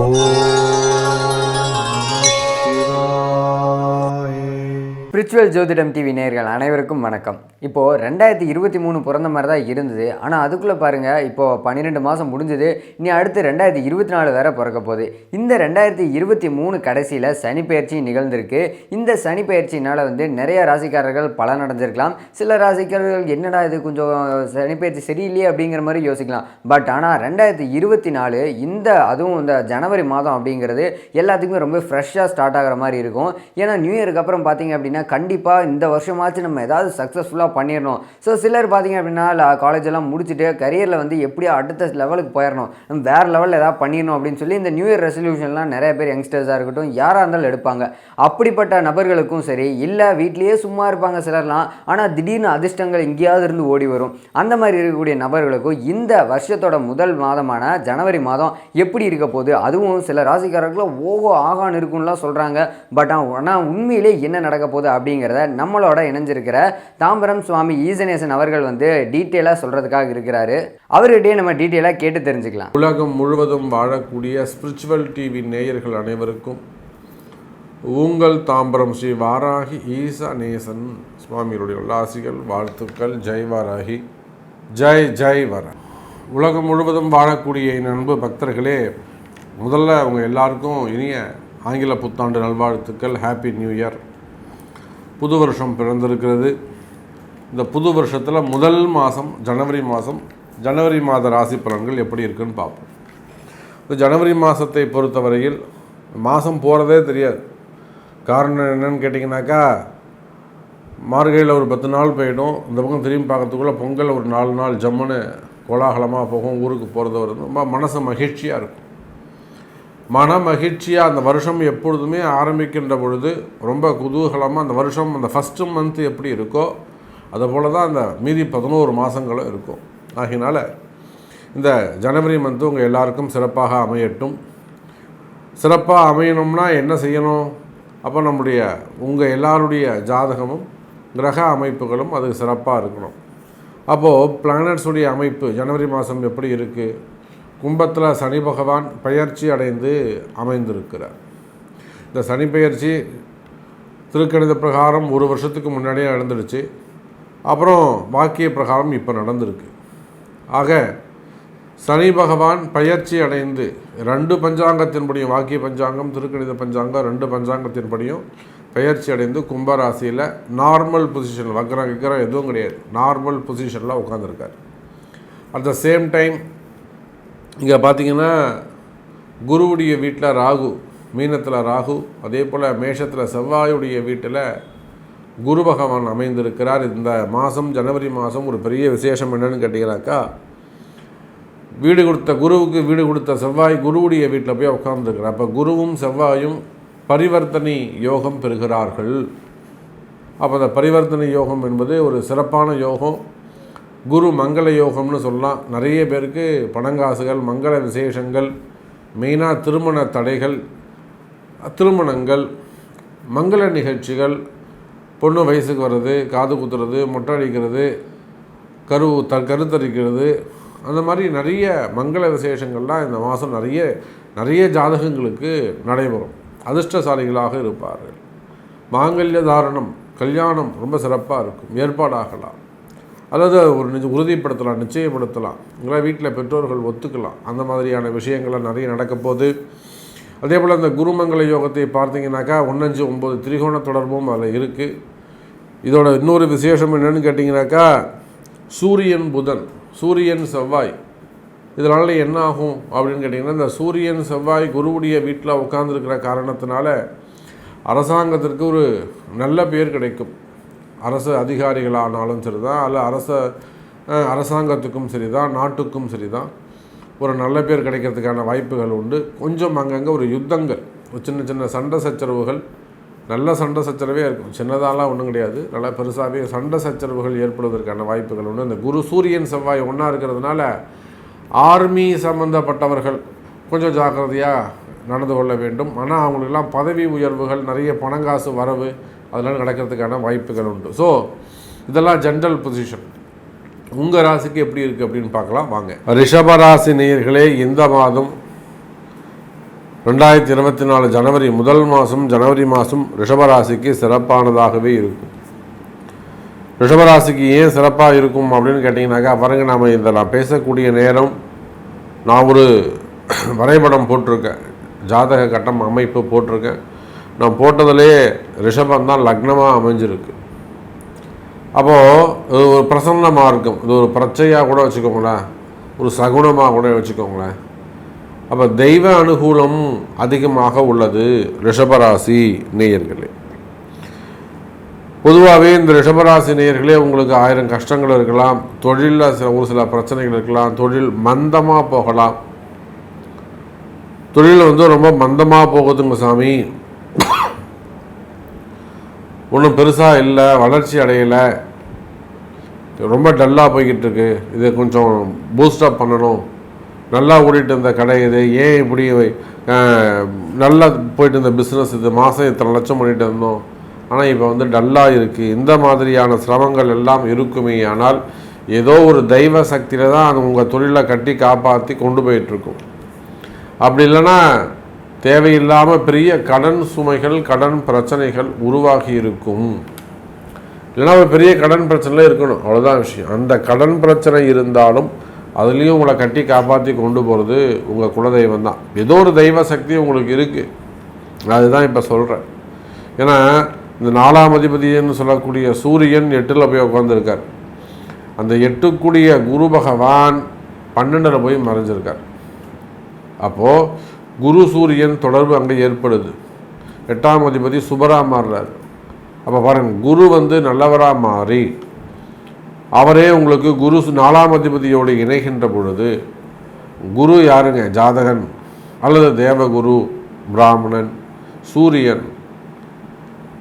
Oh. Spiritual ஜோதிடம் TV நேர்கள் அனைவருக்கும் வணக்கம். இப்போது ரெண்டாயிரத்தி இருபத்தி மூணு பிறந்த மாதிரி தான் இருந்தது. ஆனால் அதுக்குள்ளே பாருங்கள் இப்போது பன்னிரெண்டு மாதம் முடிஞ்சது. இனி அடுத்து ரெண்டாயிரத்தி இருபத்தி நாலு வேற பிறக்க போகுது. இந்த ரெண்டாயிரத்தி இருபத்தி மூணு கடைசியில் சனி பயிற்சி நிகழ்ந்திருக்கு. இந்த சனி பயிற்சினால் வந்து நிறைய ராசிக்காரர்கள் பலன் அடைஞ்சிருக்கலாம் சில ராசிக்காரர்கள் என்னடா இது கொஞ்சம் சனி பயிற்சி சரியில்லையே அப்படிங்கிற மாதிரி யோசிக்கலாம். பட் ஆனால் ரெண்டாயிரத்தி இருபத்தி நாலு இந்த அதுவும் இந்த ஜனவரி மாதம் அப்படிங்கிறது எல்லாத்துக்குமே ரொம்ப ஃப்ரெஷ்ஷாக ஸ்டார்ட் ஆகிற மாதிரி இருக்கும். ஏன்னா நியூ இயருக்கு அப்புறம் பார்த்தீங்க அப்படின்னா கண்டிப்பாக இந்த வருஷமாச்சு நம்ம ஏதாவது சக்ஸஸ்ஃபுல்லாக பண்ணிடணும் ஸோ சிலர் பார்த்தீங்க அப்படின்னா காலேஜ் எல்லாம் முடிச்சுட்டு கரியரில் வந்து எப்படியோ அடுத்த லெவலுக்கு போயிடணும் நம்ம வேறு லெவலில் ஏதாவது பண்ணிடணும் அப்படின்னு சொல்லி இந்த நியூ இயர் ரெசல்யூஷன்லாம் நிறைய பேர் யங்ஸ்டர்ஸாக இருக்கட்டும் யாராக இருந்தாலும் எடுப்பாங்க. அப்படிப்பட்ட நபர்களுக்கும் சரி இல்லை வீட்லேயே சும்மா இருப்பாங்க சிலர்லாம் ஆனால் திடீர்னு அதிர்ஷ்டங்கள் எங்கேயாவது இருந்து ஓடி வரும். அந்த மாதிரி இருக்கக்கூடிய நபர்களுக்கும் இந்த வருஷத்தோட முதல் மாதமான ஜனவரி மாதம் எப்படி இருக்க போகுது? அதுவும் சில ராசிக்காரர்களும் ஓகோ ஆகான்னு இருக்கும்லாம் சொல்கிறாங்க பட் ஆனால் உண்மையிலே என்ன நடக்க போகுது அப்படிங்கிறத நம்மளோட இணைஞ்சிருக்கிற தாம்பரம் சுவாமி ஈசனேசன் அவர்கள் வந்து டீட்டெயிலாக சொல்கிறதுக்காக இருக்கிறாரு. அவர்கிட்டயே நம்ம டீட்டெயிலாக கேட்டு தெரிஞ்சுக்கலாம். உலகம் முழுவதும் வாழக்கூடிய ஸ்பிரிச்சுவல் டிவி நேயர்கள் அனைவருக்கும் உங்கள் தாம்பரம் ஸ்ரீ வாராகி ஈசா நேசன் சுவாமிகளுடைய உல்லாசிகள் வாழ்த்துக்கள். ஜெய் வாராகி. ஜெய் ஜெய் வர. உலகம் முழுவதும் வாழக்கூடிய என் அன்பு பக்தர்களே முதல்ல அவங்க எல்லாருக்கும் இனிய ஆங்கில புத்தாண்டு நல்வாழ்த்துக்கள். ஹாப்பி நியூ இயர் புது வருஷம் பிறந்திருக்கிறது. இந்த புது வருஷத்தில் முதல் மாதம் ஜனவரி மாதம் ஜனவரி மாத ராசி பலன்கள் எப்படி இருக்குன்னு பார்ப்போம். இந்த ஜனவரி மாதத்தை பொறுத்தவரையில் மாதம் போகிறதே தெரியாது. காரணம் என்னன்னு கேட்டிங்கனாக்கா மார்கழியில் ஒரு பத்து நாள் போயிடும். இந்த பக்கம் திரும்பி பார்க்கறதுக்குள்ளே பொங்கல் ஒரு நாலு நாள் ஜம்முன்னு கோலாகலமாக போகும் ஊருக்கு போகிறது வருது ரொம்ப மனசு மகிழ்ச்சியாக இருக்கும். மன மகிழ்ச்சியாக அந்த வருஷம் எப்பொழுதுமே ஆரம்பிக்கின்ற பொழுது ரொம்ப குதூகலமாக அந்த வருஷம் அந்த ஃபஸ்ட்டு மந்த்து எப்படி இருக்கோ அதை போல தான் அந்த மீதி பதினோரு மாதங்களும் இருக்கும். ஆகினால இந்த ஜனவரி மந்த்து உங்கள் எல்லாருக்கும் சிறப்பாக அமையட்டும். சிறப்பாக அமையணும்னா என்ன செய்யணும்? அப்போ நம்முடைய உங்கள் எல்லாருடைய ஜாதகமும் கிரக அமைப்புகளும் அது சிறப்பாக இருக்கணும். அப்போது பிளானட்ஸுடைய அமைப்பு ஜனவரி மாதம் எப்படி இருக்குது கும்பத்தில் சனி பகவான் பயிற்சி அடைந்து அமைந்திருக்கிறார். இந்த சனி பயிற்சி திருக்கணித பிரகாரம் ஒரு வருஷத்துக்கு முன்னாடியே நடந்துடுச்சு. அப்புறம் வாக்கிய பிரகாரம் இப்போ நடந்திருக்கு. ஆக சனி பகவான் பயிற்சி அடைந்து ரெண்டு பஞ்சாங்கத்தின்படியும் வாக்கிய பஞ்சாங்கம் திருக்கணித பஞ்சாங்கம் ரெண்டு பஞ்சாங்கத்தின்படியும் பயிற்சி அடைந்து கும்பராசியில் நார்மல் பொசிஷன் வக்கரம் கிக்கரம் எதுவும் கிடையாது. நார்மல் பொசிஷனில் உட்காந்துருக்கார் அட் த சேம் டைம் இங்கே பார்த்தீங்கன்னா குருவுடைய வீட்டில் ராகு மீனத்தில் ராகு அதே போல் மேஷத்தில் செவ்வாயுடைய வீட்டில் குரு பகவான் அமைந்திருக்கிறார். இந்த மாதம் ஜனவரி மாதம் ஒரு பெரிய விசேஷம் என்னன்னு கேட்டிங்கனாக்கா வீடு கொடுத்த குருவுக்கு வீடு கொடுத்த செவ்வாய் குருவுடைய வீட்டில் போய் உட்காந்துருக்கிறார் அப்போ குருவும் செவ்வாயும் பரிவர்த்தனை யோகம் பெறுகிறார்கள். அப்போ அந்த பரிவர்த்தனை யோகம் என்பது ஒரு சிறப்பான யோகம். குரு மங்கள யோகம்னு சொல்லலாம். நிறைய பேருக்கு பணங்காசுகள் மங்கள விசேஷங்கள் மெயினாக திருமண தடைகள் திருமணங்கள் மங்கள நிகழ்ச்சிகள் பொண்ணு வயசுக்கு வர்றது காது குத்துறது மொட்டை அடிக்கிறது கரு த கருத்தரிக்கிறது அந்த மாதிரி நிறைய மங்கள விசேஷங்கள்லாம் இந்த மாதம் நிறைய நிறைய ஜாதகங்களுக்கு நடைபெறும். அதிர்ஷ்டசாலிகளாக இருப்பார்கள். மாங்கல்ய தாரணம் கல்யாணம் ரொம்ப சிறப்பாக இருக்கும். ஏற்பாடாகலாம். அல்லது ஒரு நிச்ச உறுதிப்படுத்தலாம் நிச்சயப்படுத்தலாம். உங்களை வீட்டில் பெற்றோர்கள் ஒத்துக்கலாம். அந்த மாதிரியான விஷயங்கள்லாம் நிறைய நடக்க போகுது. அதே போல் அந்த குருமங்கல யோகத்தை பார்த்தீங்கன்னாக்கா ஒன்றஞ்சு ஒம்பது திரிகோண தொடர்பும் அதில் இருக்குது இதோட இன்னொரு விசேஷம் என்னென்னு கேட்டிங்கனாக்கா சூரியன் புதன் சூரியன் செவ்வாய். இதனால் என்ன ஆகும் அப்படின்னு கேட்டிங்கன்னா இந்த சூரியன் செவ்வாய் குருவுடைய வீட்டில் உட்காந்துருக்கிற காரணத்தினால அரசாங்கத்திற்கு ஒரு நல்ல பேர் கிடைக்கும். அரசு அதிகாரிகளானாலும் சரி தான் அல்ல அரச அரசாங்கத்துக்கும் சரி தான் நாட்டுக்கும் சரி தான் ஒரு நல்ல பேர் கிடைக்கிறதுக்கான வாய்ப்புகள் உண்டு. கொஞ்சம் அங்கங்கே ஒரு யுத்தங்கள் ஒரு சின்ன சின்ன சண்டை சச்சரவுகள். நல்ல சண்டை சச்சரவே இருக்கும். சின்னதாலாம் ஒன்றும் கிடையாது. நல்லா பெருசாகவே சண்டை சச்சரவுகள் ஏற்படுவதற்கான வாய்ப்புகள் உண்டு. இந்த குரு சூரியன் செவ்வாய் ஒன்றா இருக்கிறதுனால ஆர்மி சம்மந்தப்பட்டவர்கள் கொஞ்சம் ஜாக்கிரதையாக நடந்து கொள்ள வேண்டும். ஆனால் அவங்களுக்கெல்லாம் பதவி உயர்வுகள் நிறைய பணங்காசு வரவு அதெல்லாம் நடக்கிறதுக்கான வாய்ப்புகள் உண்டு. ஸோ இதெல்லாம் ஜென்ரல் பொசிஷன் உங்கள் ராசிக்கு எப்படி இருக்குது அப்படின்னு பார்க்கலாம் வாங்க. ரிஷப ராசி நேயர்களே இந்த மாதம் ரெண்டாயிரத்தி இருபத்தி நாலு ஜனவரி முதல் மாதம் ஜனவரி மாதம் ரிஷபராசிக்கு சிறப்பானதாகவே இருக்கும். ரிஷபராசிக்கு ஏன் சிறப்பாக இருக்கும் அப்படின்னு கேட்டிங்கனாக்கா பாருங்க நாம் இந்த நான் பேசக்கூடிய நேரம் நான் ஒரு வரைபடம் போட்டிருக்கேன் ஜாதக கட்டம் அமைப்பு போட்டிருக்கேன். நான் போட்டதுலேயே ரிஷபம் தான் லக்னமாக அமைஞ்சிருக்கு. அப்போது இது ஒரு பிரசன்னமாக இருக்கும் இது ஒரு பிரச்சையாக கூட வச்சுக்கோங்களேன். ஒரு சகுனமாக கூட வச்சுக்கோங்களேன். அப்போ தெய்வ அனுகூலம் அதிகமாக உள்ளது ரிஷபராசி நேயர்களே. பொதுவாகவே இந்த ரிஷபராசி நேயர்களே உங்களுக்கு ஆயிரம் கஷ்டங்கள் இருக்கலாம். தொழிலில் சில ஒரு சில பிரச்சனைகள் இருக்கலாம். தொழில் மந்தமாக போகலாம். தொழில் வந்து ரொம்ப மந்தமாக போகுதுங்க சாமி. ஒன்றும் பெருசாக இல்லை வளர்ச்சி அடையலை. ரொம்ப டல்லாக போய்கிட்டு இருக்கு. இதை கொஞ்சம் பூஸ்டப் பண்ணணும். நல்லா ஓடிட்டு இருந்த கடை இது. ஏன் இப்படி நல்லா போயிட்டு இருந்த பிஸ்னஸ் இது? மாதம் இத்தனை லட்சம் பண்ணிட்டு இருந்தோம். ஆனால் இப்போ வந்து டல்லாக இருக்குது இந்த மாதிரியான சிரமங்கள் எல்லாம் இருக்குமே. ஆனால் ஏதோ ஒரு தெய்வ சக்தியில் தான் அது உங்கள் தொழிலை கட்டி காப்பாற்றி கொண்டு போயிட்டுருக்கும் அப்படி இல்லைன்னா தேவையில்லாமல் பெரிய கடன் சுமைகள் கடன் பிரச்சனைகள் உருவாகி இருக்கும் இல்லைன்னா ஒரு பெரிய கடன் பிரச்சனை இருக்கணும். அவ்வளோதான் விஷயம். அந்த கடன் பிரச்சனை இருந்தாலும் அதுலேயும் உங்களை கட்டி காப்பாற்றி கொண்டு போகிறது உங்கள் குலதெய்வம் தான். ஏதோ ஒரு தெய்வ சக்தி உங்களுக்கு இருக்குது அதுதான் இப்போ சொல்கிறேன் ஏன்னா இந்த நாலாம் அதிபதின்னு சொல்லக்கூடிய சூரியன் எட்டில் போய் உட்காந்துருக்கார் அந்த எட்டுக்குடிய குரு பகவான் பன்னெண்டில் போய் மறைஞ்சிருக்கார். அப்போது குரு சூரியன் தொடர்பு அங்கே ஏற்படுது. எட்டாம் அதிபதி சுபரா மாறுறாரு. அப்போ பாருங்க குரு வந்து நல்லவராக மாறி அவரே உங்களுக்கு குரு நாலாம் அதிபதியோடு இணைகின்ற பொழுது குரு யாருங்க? ஜாதகன் அல்லது தேவகுரு பிராமணன் சூரியன்.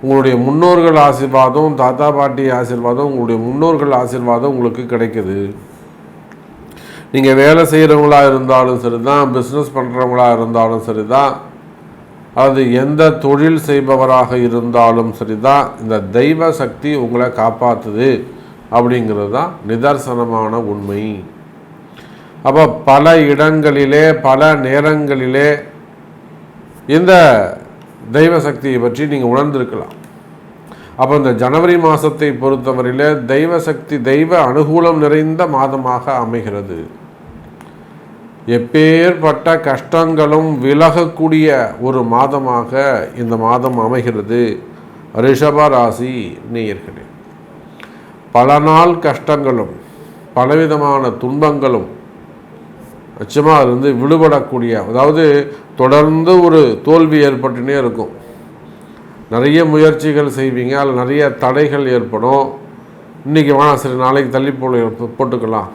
உங்களுடைய முன்னோர்கள் ஆசிர்வாதம் தாத்தா பாட்டி ஆசிர்வாதம் உங்களுடைய முன்னோர்கள் ஆசிர்வாதம் உங்களுக்கு கிடைக்குது. நீங்கள் வேலை செய்கிறவங்களா இருந்தாலும் சரி தான் பிஸ்னஸ் பண்ணுறவங்களா இருந்தாலும் சரி தான் அது எந்த தொழில் செய்பவராக இருந்தாலும் சரி தான் இந்த தெய்வ சக்தி உங்களை காப்பாற்றுது அப்படிங்கிறது தான் நிதர்சனமான உண்மை. அப்போ பல இடங்களிலே பல நேரங்களிலே இந்த தெய்வ சக்தியை பற்றி நீங்கள் உணர்ந்திருக்கலாம். அப்போ இந்த ஜனவரி மாதத்தை பொறுத்தவரையில் தெய்வ சக்தி தெய்வ அனுகூலம் நிறைந்த மாதமாக அமைகிறது. எப்பேற்பட்ட கஷ்டங்களும் விலகக்கூடிய ஒரு மாதமாக இந்த மாதம் அமைகிறது. ரிஷப ராசி நேயர்களே பல நாள் கஷ்டங்களும் பலவிதமான துன்பங்களும் நிச்சயமாக அது வந்து விடுபடக்கூடிய அதாவது தொடர்ந்து ஒரு தோல்வி ஏற்பட்டுனே இருக்கும். நிறைய முயற்சிகள் செய்வீங்க அதில் நிறைய தடைகள் ஏற்படும். இன்றைக்கி வேணாம் சரி நாளைக்கு தள்ளி போல போட்டுக்கலாம்.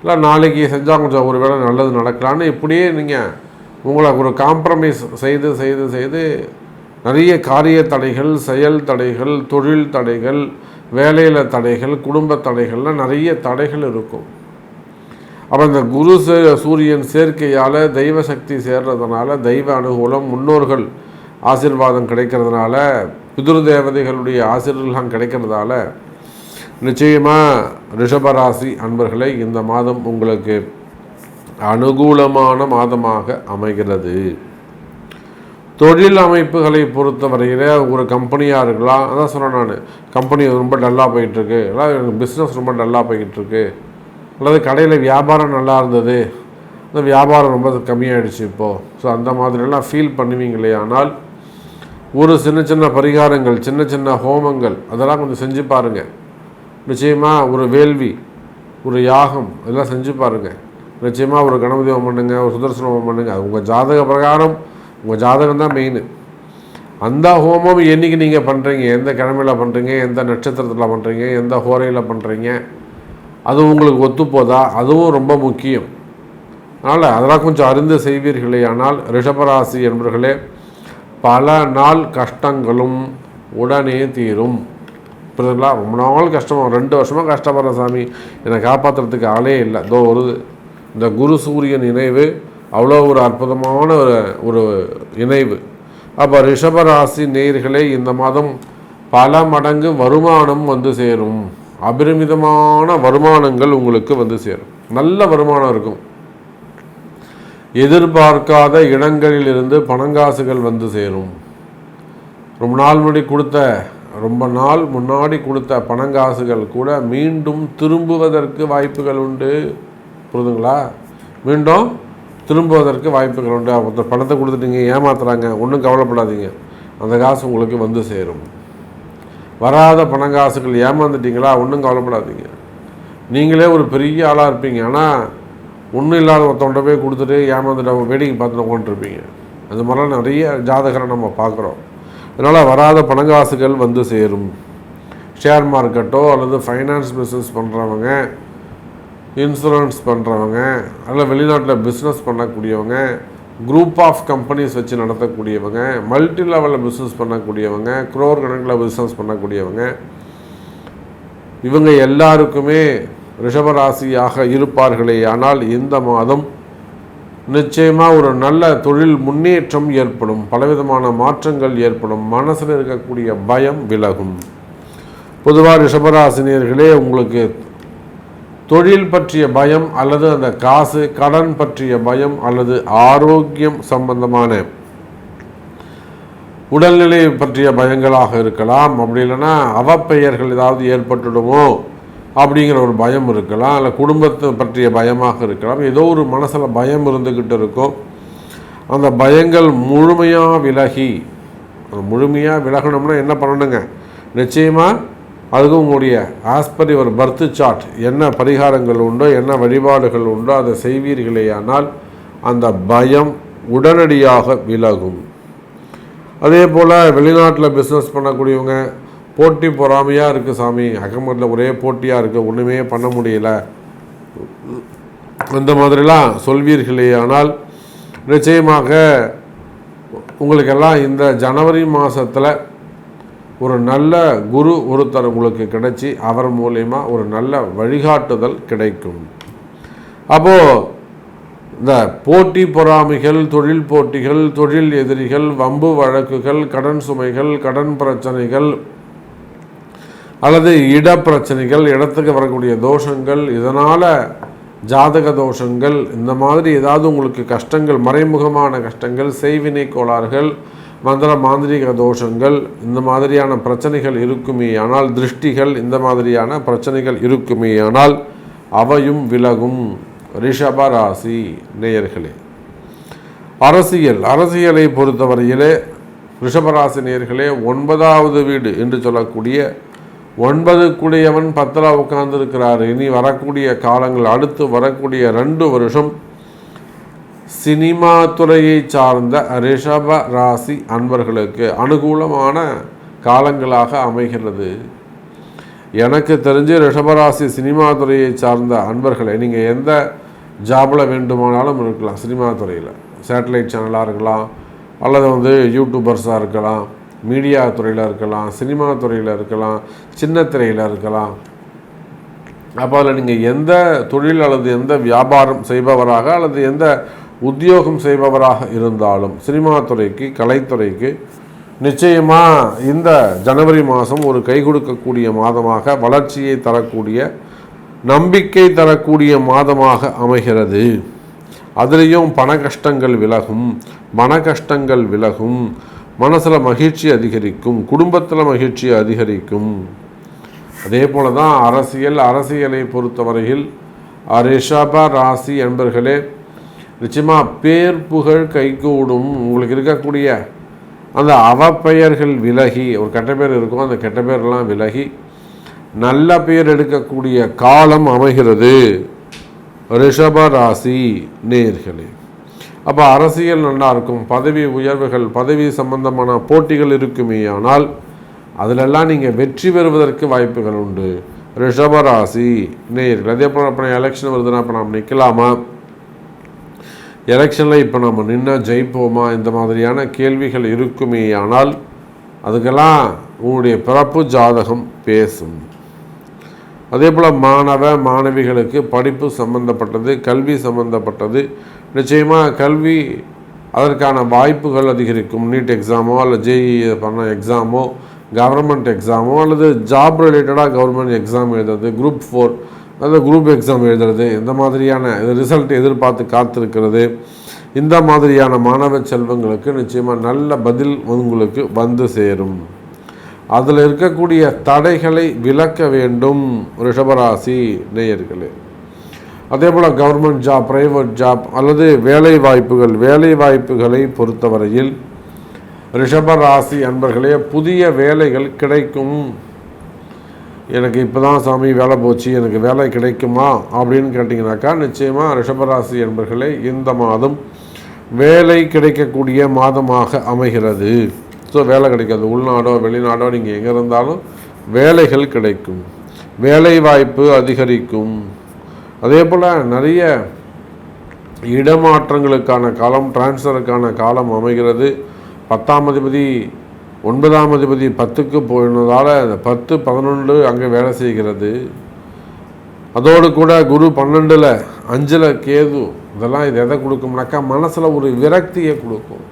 இல்லை நாளைக்கு செஞ்சால் கொஞ்சம் ஒரு வேளை நல்லது நடக்கலான்னு இப்படியே நீங்கள் உங்களை ஒரு காம்ப்ரமைஸ் செய்து செய்து செய்து நிறைய காரிய தடைகள் செயல் தடைகள் தொழில் தடைகள் வேலையில் தடைகள் குடும்ப தடைகள்லாம் நிறைய தடைகள் இருக்கும். அப்போ இந்த குரு சே- சூரியன் சேர்க்கையால் தெய்வ சக்தி சேர்றதுனால தெய்வ அனுகூலம் முன்னோர்கள் ஆசீர்வாதம் கிடைக்கிறதுனால பிதுரு தேவதைகளுடைய ஆசீர்வாதம் கிடைக்கிறதால நிச்சயமாக ரிஷபராசி அன்பர்களை இந்த மாதம் உங்களுக்கு அனுகூலமான மாதமாக அமைகிறது. தொழில் அமைப்புகளை பொறுத்தவரையில் ஒரு கம்பெனியாக இருக்கலாம். அதான் சொன்னேன் நான். கம்பெனி ரொம்ப டல்லாக போயிட்டுருக்கு. இல்லை பிஸ்னஸ் ரொம்ப டல்லாக போய்கிட்டுருக்கு அல்லது கடையில் வியாபாரம் நல்லா இருந்தது. அந்த வியாபாரம் ரொம்ப கம்மியாயிடுச்சு இப்போது ஸோ அந்த மாதிரிலாம் ஃபீல் பண்ணுவீங்களே. ஆனால் ஒரு சின்ன சின்ன பரிகாரங்கள் சின்ன சின்ன ஹோமங்கள் அதெல்லாம் கொஞ்சம் செஞ்சு பாருங்கள் நிச்சயமாக ஒரு வேள்வி ஒரு யாகம் இதெல்லாம் செஞ்சு பாருங்கள் நிச்சயமாக ஒரு கணபதி ஹோமம் பண்ணுங்கள் ஒரு சுதர்சன ஹோமம் பண்ணுங்கள் அது உங்கள் ஜாதக பிரகாரம் உங்கள் ஜாதகம் தான் மெயின் அந்த ஹோமம் என்னைக்கு நீங்கள் பண்ணுறீங்க எந்த கிழமையில் பண்ணுறீங்க எந்த நட்சத்திரத்தில் பண்ணுறீங்க எந்த ஹோரையில் பண்ணுறீங்க அது உங்களுக்கு ஒத்துப்போதா? அதுவும் ரொம்ப முக்கியம். அதனால் அதெல்லாம் கொஞ்சம் அறிந்து செய்வீர்களே. ஆனால் ரிஷபராசி என்பர்களே பல நாள் கஷ்டங்களும் உடனே தீரும். புரியுதுங்களா? ரொம்ப நாள் கஷ்டமாக ரெண்டு வருஷமாக கஷ்டப்படுறேன் சாமி. என்னை காப்பாற்றுறதுக்கு ஆளே இல்லை. இதோ ஒரு இந்த குரு சூரியன் இணைவு அவ்வளோ ஒரு அற்புதமான ஒரு ஒரு இணைவு அப்போ ரிஷபராசி நேர்களே இந்த மாதம் பல மடங்கு வருமானம் வந்து சேரும். அபரிமிதமான வருமானங்கள் உங்களுக்கு வந்து சேரும். நல்ல வருமானம் இருக்கும். எதிர்பார்க்காத இடங்களில் இருந்து பணங்காசுகள் வந்து சேரும். ரொம்ப நாள் முன்னாடி கொடுத்த ரொம்ப நாள் முன்னாடி கொடுத்த பணங்காசுகள் கூட மீண்டும் திரும்புவதற்கு வாய்ப்புகள் உண்டு. புரிதுங்களா? மீண்டும் திரும்புவதற்கு வாய்ப்புகள் உண்டு. ஒருத்தர் பணத்தை கொடுத்துட்டீங்க ஏமாத்துறாங்க ஒன்றும் கவலைப்படாதீங்க. அந்த காசு உங்களுக்கு வந்து சேரும். வராத பணங்காசுகள் ஏமாந்துட்டீங்களா ஒன்றும் கவலைப்படாதீங்க. நீங்களே ஒரு பெரிய ஆளாக இருப்பீங்க. ஆனால் ஒன்றும் இல்லாத ஒருத்தவன்ட்ட போய் கொடுத்துட்டு ஏமாந்துட்டு அவங்க வேடிக்கை பார்த்துட்டு உட்காந்துருப்பீங்க. அந்த மாதிரிலாம் நிறைய ஜாதகரை நம்ம பார்க்குறோம். அதனால் வராத பணங்காசுகள் வந்து சேரும். ஷேர் மார்க்கெட்டோ அல்லது ஃபைனான்ஸ் பிஸ்னஸ் பண்ணுறவங்க இன்சூரன்ஸ் பண்ணுறவங்க அல்ல வெளிநாட்டில் பிஸ்னஸ் பண்ணக்கூடியவங்க குரூப் ஆஃப் கம்பெனிஸ் வச்சு நடத்தக்கூடியவங்க மல்டி லெவலில் பிஸ்னஸ் பண்ணக்கூடியவங்க குரோர் கணக்கில் பிஸ்னஸ் பண்ணக்கூடியவங்க இவங்க எல்லாருக்குமே ரிஷபராசியாக இருப்பார்களே ஆனால் இந்த மாதம் நிச்சயமாக ஒரு நல்ல தொழில் முன்னேற்றம் ஏற்படும் பலவிதமான மாற்றங்கள் ஏற்படும் மனசில் இருக்கக்கூடிய பயம் விலகும். பொதுவாக ரிஷபராசினியர்களே உங்களுக்கு தொழில் பற்றிய பயம் அல்லது அந்த காசு கடன் பற்றிய பயம் அல்லது ஆரோக்கியம் சம்பந்தமான உடல்நிலை பற்றிய பயங்களாக இருக்கலாம். அப்படி இல்லைன்னா அவப்பெயர்கள் ஏதாவது ஏற்பட்டுடுமோ? அப்படிங்கிற ஒரு பயம் இருக்கலாம் இல்லை குடும்பத்தை பற்றிய பயமாக இருக்கலாம். ஏதோ ஒரு மனசில் பயம் இருந்துக்கிட்டு இருக்கும். அந்த பயங்கள் முழுமையாக விலகி முழுமையாக விலகணும்னா என்ன பண்ணணுங்க? நிச்சயமாக அதுக்கும் உங்களுடைய ஆஸ்பர் யுவர் பர்த் சார்ட் என்ன பரிகாரங்கள் உண்டோ என்ன வழிபாடுகள் உண்டோ அதை செய்வீர்களேயானால் அந்த பயம் உடனடியாக விலகும். அதே போல் வெளிநாட்டில் பிஸ்னஸ் பண்ணக்கூடியவங்க போட்டி பொறாமையாக இருக்குது சாமி. அகமதில் ஒரே போட்டியாக இருக்குது ஒன்றுமே பண்ண முடியல. அந்த மாதிரிலாம் சொல்வீர்களே. ஆனால் நிச்சயமாக உங்களுக்கெல்லாம் இந்த ஜனவரி மாதத்தில் ஒரு நல்ல குரு ஒருத்தர் உங்களுக்கு கிடைச்சி அவர் மூலயமா ஒரு நல்ல வழிகாட்டுதல் கிடைக்கும். அப்போது இந்த போட்டி பொறாமைகள் தொழில் போட்டிகள் தொழில் எதிரிகள் வம்பு வழக்குகள் கடன் சுமைகள் கடன் பிரச்சனைகள் அல்லது இட பிரச்சனைகள் இடத்துக்கு வரக்கூடிய தோஷங்கள் இதனால் ஜாதக தோஷங்கள் இந்த மாதிரி ஏதாவது உங்களுக்கு கஷ்டங்கள் மறைமுகமான கஷ்டங்கள் செய்வினை கோளாறுகள் மந்திர மாந்திரிக தோஷங்கள் இந்த மாதிரியான பிரச்சனைகள் இருக்குமே ஆனால் திருஷ்டிகள் இந்த மாதிரியான பிரச்சனைகள் இருக்குமே ஆனால் அவையும் விலகும். ரிஷப ராசி நேயர்களே அரசியல். அரசியலை பொறுத்தவரையிலே ரிஷபராசி நேயர்களே ஒன்பதாவது வீடு என்று சொல்லக்கூடிய ஒன்பதுக்குடையவன் குடியவன் பத்தில் உட்கார்ந்துருக்கிறார். இனி வரக்கூடிய காலங்கள் அடுத்து வரக்கூடிய ரெண்டு வருஷம் சினிமா துறையை சார்ந்த ரிஷப ராசி அன்பர்களுக்கு அனுகூலமான காலங்களாக அமைகிறது. எனக்கு தெரிஞ்சு ரிஷபராசி சினிமா துறையை சார்ந்த அன்பர்களை நீங்கள் எந்த ஜாபில் வேண்டுமானாலும் இருக்கலாம் சினிமா துறையில். சேட்டலைட் சேனலாக இருக்கலாம் அல்லது வந்து யூடியூபர்ஸாக இருக்கலாம் மீடியா துறையில் இருக்கலாம் சினிமா துறையில் இருக்கலாம் சின்ன திரையில் இருக்கலாம். அப்போ அதில் நீங்கள் எந்த தொழில் அல்லது எந்த வியாபாரம் செய்பவராக அல்லது எந்த உத்தியோகம் செய்பவராக இருந்தாலும் சினிமா துறைக்கு கலைத்துறைக்கு நிச்சயமாக இந்த ஜனவரி மாதம் ஒரு கை கொடுக்கக்கூடிய மாதமாக வளர்ச்சியை தரக்கூடிய நம்பிக்கை தரக்கூடிய மாதமாக அமைகிறது. அதுலேயும் பண கஷ்டங்கள் விலகும் மன கஷ்டங்கள் விலகும் மனசில் மகிழ்ச்சி அதிகரிக்கும் குடும்பத்தில் மகிழ்ச்சி அதிகரிக்கும். அதே போல தான் அரசியல் அரசியலை பொறுத்தவரையில் ரிஷப ராசி என்பர்களே நிச்சயமாக பேர் புகழ் கைகூடும். உங்களுக்கு இருக்கக்கூடிய அந்த அவப்பெயர்கள் விலகி ஒரு கெட்ட பேர் இருக்கும் அந்த கெட்ட பேர்லாம் விலகி நல்ல பேர் எடுக்கக்கூடிய காலம் அமைகிறது. ரிஷப ராசி நேர்களே. அப்போ அரசியல் நல்லா இருக்கும். பதவி உயர்வுகள் பதவி சம்பந்தமான போட்டிகள் இருக்குமே. ஆனால் அதிலெல்லாம் நீங்கள் வெற்றி பெறுவதற்கு வாய்ப்புகள் உண்டு. ரிஷபராசி நேயர்கள் அதே போல் அப்புறம் எலெக்ஷன் வருதுன்னா அப்போ நாம் நிற்கலாமா எலெக்ஷனில் இப்போ நம்ம நின்னா ஜெயிப்போமா? இந்த மாதிரியான கேள்விகள் இருக்குமே. ஆனால் அதுக்கெல்லாம் உங்களுடைய பிறப்பு ஜாதகம் பேசும். அதே போல் மாணவ மாணவிகளுக்கு படிப்பு சம்பந்தப்பட்டது கல்வி சம்பந்தப்பட்டது. நிச்சயமாக கல்வி அதற்கான வாய்ப்புகள் அதிகரிக்கும். நீட் எக்ஸாமோ அல்லது ஜேஇ பண்ண எக்ஸாமோ கவர்மெண்ட் எக்ஸாமோ அல்லது ஜாப் ரிலேட்டடாக கவர்மெண்ட் எக்ஸாம் எழுதுறது குரூப் ஃபோர் அந்த குரூப் எக்ஸாம் எழுதுறது இந்த மாதிரியான ரிசல்ட் எதிர்பார்த்து காத்திருக்கிறது. இந்த மாதிரியான மாணவ செல்வங்களுக்கு நிச்சயமாக நல்ல பதில் உங்களுக்கு வந்து சேரும். அதில் இருக்கக்கூடிய தடைகளை விலக்க வேண்டும் ரிஷபராசி நேயர்களே. அதே போல் கவர்மெண்ட் ஜாப் ப்ரைவேட் ஜாப் அல்லது வேலை வாய்ப்புகள் வேலை வாய்ப்புகளை பொறுத்தவரையில் ரிஷபராசி அன்பர்களே புதிய வேலைகள் கிடைக்கும். எனக்கு இப்போ தான் சாமி வேலை போச்சு எனக்கு வேலை கிடைக்குமா அப்படின்னு கேட்டிங்கனாக்கா நிச்சயமாக ரிஷபராசி என்பர்களே இந்த மாதம் வேலை கிடைக்கக்கூடிய மாதமாக அமைகிறது. ஸோ வேலை கிடைக்காது. உள்நாடோ வெளிநாடோ நீங்கள் எங்கே இருந்தாலும் வேலைகள் கிடைக்கும். வேலை வாய்ப்பு அதிகரிக்கும். அதே போல் நிறைய இடமாற்றங்களுக்கான காலம் டிரான்ஸ்ஃபருக்கான காலம் அமைகிறது. பத்தாம் அதிபதி ஒன்பதாம் அதிபதி பத்துக்கு போயினதால் அந்த பத்து பதினொன்று அங்கே வேலை செய்கிறது. அதோடு கூட குரு பன்னெண்டில் அஞ்சில் கேது இதெல்லாம் இது எதை கொடுக்கும்னாக்கா மனசில் ஒரு விரக்தியை கொடுக்கும்.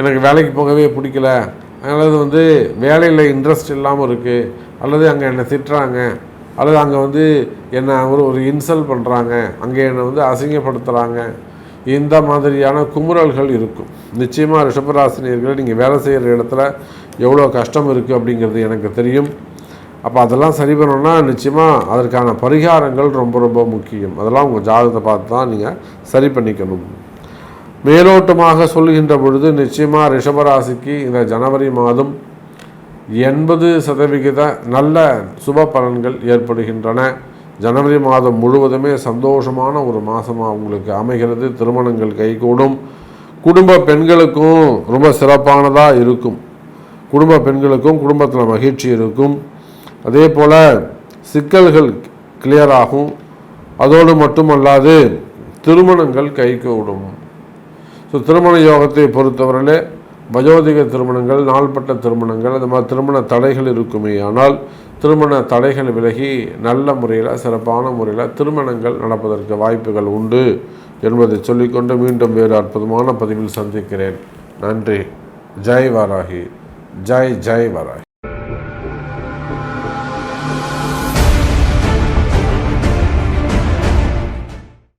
எனக்கு வேலைக்கு போகவே பிடிக்கல. அல்லது வந்து வேலையில் இன்ட்ரெஸ்ட் இல்லாமல் இருக்குது அல்லது அங்கே என்னை திட்டுறாங்க. அல்லது அங்கே வந்து என்னை ஒரு ஒரு இன்சல்ட் பண்ணுறாங்க அங்கே என்னை வந்து அசிங்கப்படுத்துகிறாங்க இந்த மாதிரியான குமுறல்கள் இருக்கும். நிச்சயமாக ரிஷபராசினியர்களை நீங்கள் வேலை செய்கிற இடத்துல எவ்வளோ கஷ்டம் இருக்குது அப்படிங்கிறது எனக்கு தெரியும். அப்போ அதெல்லாம் சரி பண்ணணும்னா நிச்சயமாக அதற்கான பரிகாரங்கள் ரொம்ப ரொம்ப முக்கியம். அதெல்லாம் உங்கள் ஜாதகத்தை பார்த்து தான் நீங்கள் சரி பண்ணிக்கணும். மேலோட்டமாக சொல்கின்ற பொழுது நிச்சயமாக ரிஷபராசிக்கு இந்த ஜனவரி மாதம் எண்பது சதவிகித நல்ல சுப பலன்கள் ஏற்படுகின்றன. ஜனவரி மாதம் முழுவதுமே சந்தோஷமான ஒரு மாதமாக உங்களுக்கு அமைகிறது. திருமணங்கள் கைகூடும். குடும்ப பெண்களுக்கும் ரொம்ப சிறப்பானதாக இருக்கும். குடும்ப பெண்களுக்கும் குடும்பத்தில் மகிழ்ச்சி இருக்கும். அதே போல் சிக்கல்கள் clear ஆகும். அதோடு மட்டுமல்லாது திருமணங்கள் கைகூடும். ஸோ திருமண யோகத்தை பொறுத்தவரையிலே வயோதிக திருமணங்கள் நாள்பட்ட திருமணங்கள் அந்த மாதிரி திருமண தடைகள் இருக்குமே. ஆனால் திருமண தடைகள் விலகி நல்ல முறையில் சிறப்பான முறையில் திருமணங்கள் நடப்பதற்கு வாய்ப்புகள் உண்டு என்பதை சொல்லிக்கொண்டு மீண்டும் வேறு அற்புதமான பதிவில் சந்திக்கிறேன். நன்றி. ஜெய் வாராகி. ஜெய் ஜெய் வாராகி.